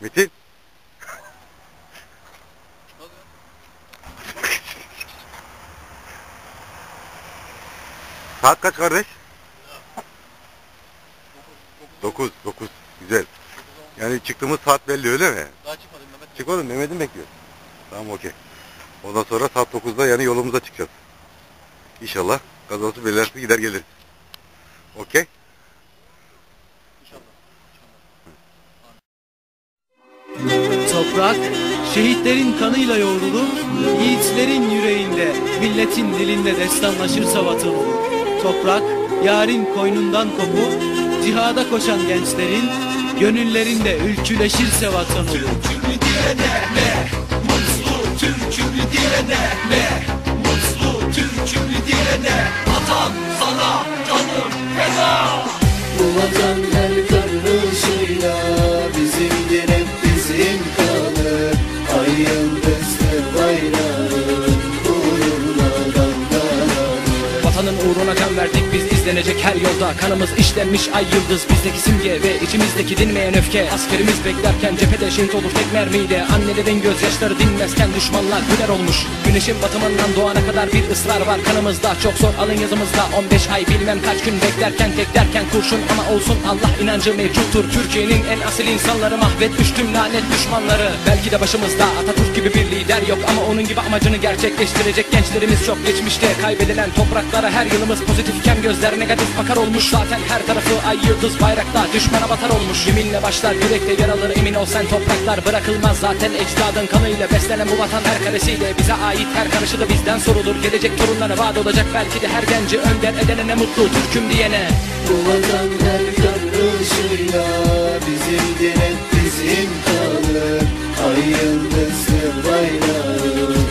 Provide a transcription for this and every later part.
Metin. Saat kaç kardeş? 9, 9. Güzel. Yani çıktığımız saat belli öyle mi? Daha çıkmadım Mehmet. Çıkmadın Mehmet'in bekliyor. Tamam okey. Ondan sonra saat 9'da yani yolumuza çıkacağız. İnşallah kazası belersiz gider geliriz. Okey. İnşallah. Toprak, şehitlerin kanıyla yoğrulur, yiğitlerin yüreğinde, milletin dilinde destanlaşırsa vatan olur. Toprak, yarın koynundan kopup, cihada koşan gençlerin, gönüllerinde ülküleşirse vatan olur. Bu her yolda Kanımız işlenmiş ay yıldız. Bizdeki simge ve içimizdeki dinmeyen öfke. Askerimiz beklerken cephede şehit olur tek mermiyle. Annelerin gözyaşları dinmezken düşmanlar güler olmuş. Güneşin batımından doğana kadar bir ısrar var kanımızda. Çok zor alın yazımızda. 15 ay bilmem kaç gün beklerken tek derken kurşun Ama olsun. Allah inancı mevcuttur. Türkiye'nin en asil insanları mahvetmiş tüm lanet düşmanları. Belki de başımızda Atatürk gibi bir lider yok Ama onun gibi amacını gerçekleştirecek gençlerimiz çok geçmişte. Kaybedilen topraklara her yılımız pozitifken gözler negatif bakar olmuş Zaten her tarafı ay yıldız bayrakta düşmana batar olmuş Yeminle başlar. Yürekte yer alır emin ol sen topraklar. Bırakılmaz Zaten ecdadın kanıyla beslenen bu vatan her karesiyle Bize ait. Her karışı da bizden sorulur. Gelecek torunlara vaat olacak. Belki de her genci önder edene ne mutlu Türk'üm diyene. Bu vatan her kardeşiyle bizimdir hep bizim kalır. Ay yıldızlı bayrağın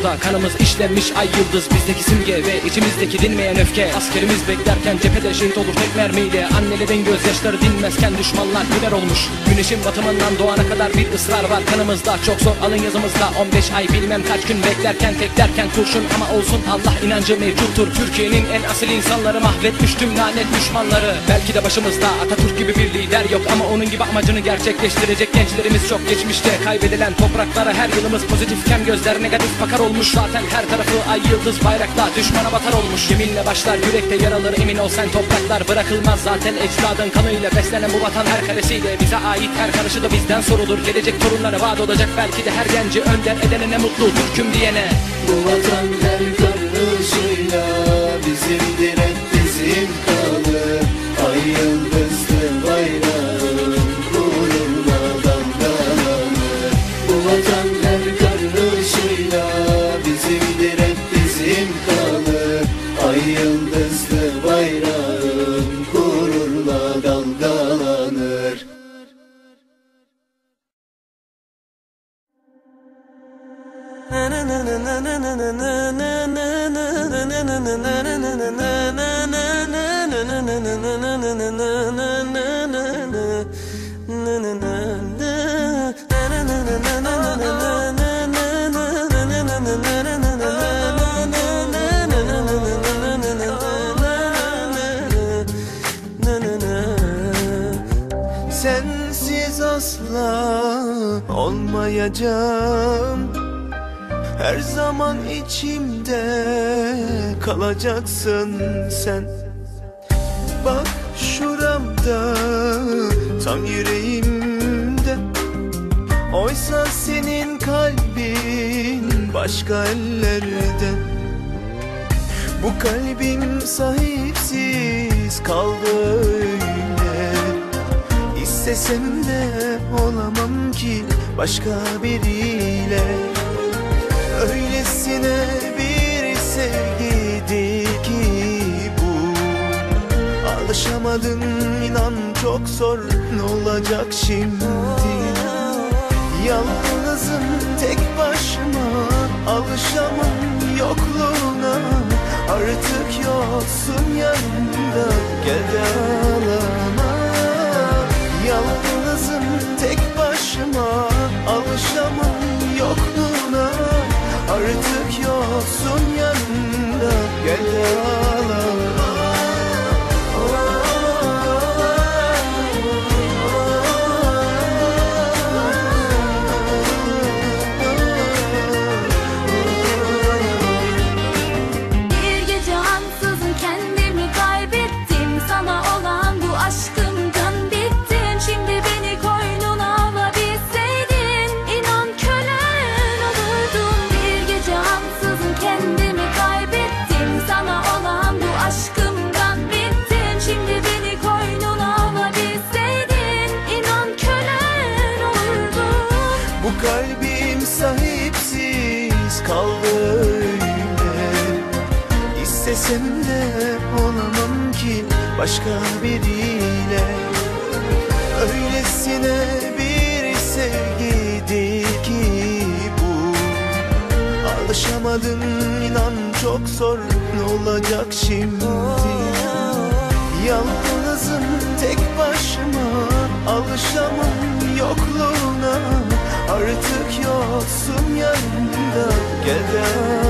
yolda Kanımız işlenmiş ay yıldız. Bizdeki simge ve içimizdeki dinmeyen öfke. Askerimiz beklerken cephede şehit olur tek mermiyle. Annelerin gözyaşları dinmezken düşmanlar güler olmuş. Güneşin batımından doğana kadar bir ısrar var kanımızda. Çok zor alın yazımızda. 15 ay bilmem kaç gün beklerken tek derken kurşun Ama olsun. Allah inancı mevcuttur. Türkiye'nin en asil insanları mahvetmiş tüm lanet düşmanları. Belki de başımızda Atatürk gibi bir lider yok Ama onun gibi amacını gerçekleştirecek gençlerimiz çok geçmişte. Kaybedilen topraklara her yılımız pozitifken gözler negatif bakar olmuş Zaten her tarafı ay yıldız bayrakla düşmana batar olmuş. Yeminle başlar yürekte yer alır emin ol sen topraklar. Bırakılmaz Zaten ecdadın kanıyla beslenen bu vatan her karesiyle Bize ait her karışı da bizden sorulur. Gelecek torunlara vaat olacak belki de her genci önder edene ne mutlu Türk'üm diyene Bu vatan her kardeşiyle bizimdir hep bizim kalır Ay yıldızlı bayrağın olmayacağım Her zaman içimde kalacaksın sen. Bak şuramda tam yüreğimde. Oysa senin kalbin başka ellerde. Bu kalbim sahipsiz kaldı öyle. İstesem de olamam ki başka biriyle. Öylesine bir sevgiydi ki bu. Alışamadım inan çok zor ne olacak şimdi. Yalnızım tek başıma alışamam yokluğuna. Artık yoksun yanımda gel de ağlama istesem de olamam ki başka biriyle. Öylesine bir sevgidir ki bu. Alışamadın inan çok zor ne olacak şimdi. Yalnızım tek başıma alışamam yokluğuna. Artık yoksun yanımda gel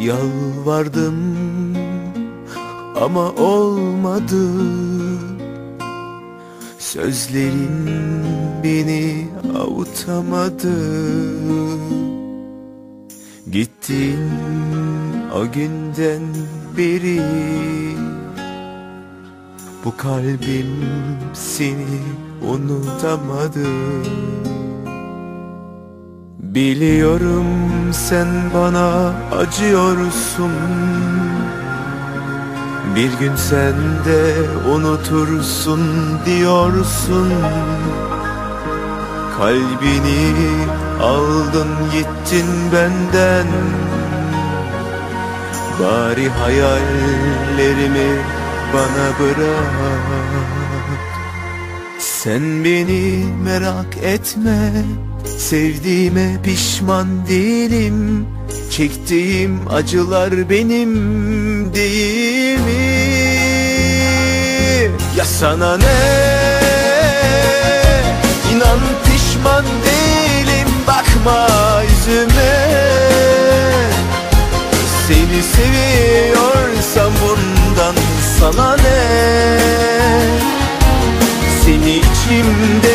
Yalvardım ama olmadı. Sözlerin beni avutamadı. Gittin o günden beri. Bu kalbim seni unutamadı Biliyorum sen bana acıyorsun. Bir gün sen de unutursun diyorsun. Kalbini aldın gittin benden. Bari hayallerimi bana bırak. Sen beni merak etme Sevdiğime pişman değilim Çektiğim acılar benim değil mi? Ya sana ne? İnan pişman değilim Bakma yüzüme Seni seviyorsam bundan sana ne? Seni içimde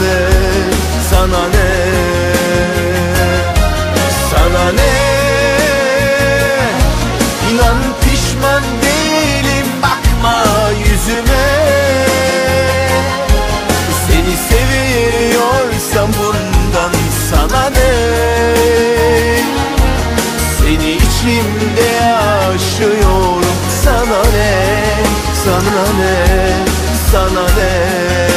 ne? Sana ne? Sana ne? İnan pişman değilim bakma yüzüme. Seni seviyorsam bundan sana ne? Seni içimde yaşıyorum sana ne? Sana ne? Sana ne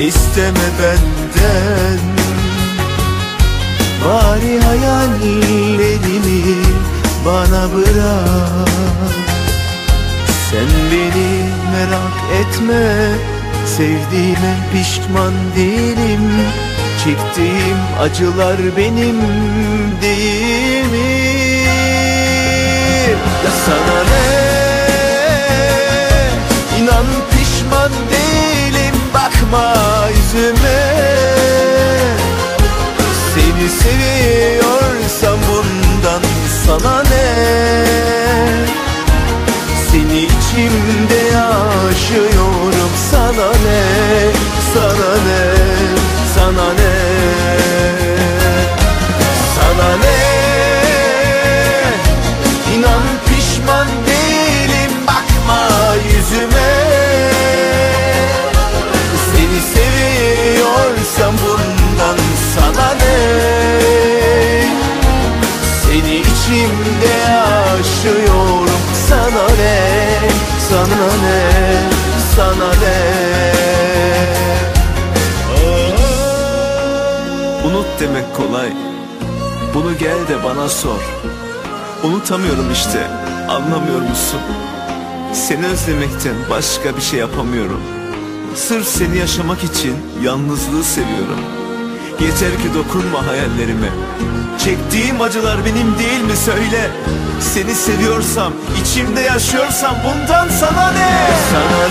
isteme benden. Bari hayallerimi bana bırak. Sen beni merak etme Sevdiğime pişman değilim. Çektiğim acılar benim değil mi? Ya sana Sana ne? Demek kolay. Bunu gel de bana sor. Unutamıyorum işte Anlamıyor musun? Seni özlemekten başka bir şey yapamıyorum. Sırf seni yaşamak için yalnızlığı seviyorum. Yeter ki dokunma hayallerime. Çektiğim acılar benim değil mi? Söyle. Seni seviyorsam, içimde yaşıyorsam bundan sana ne? Sana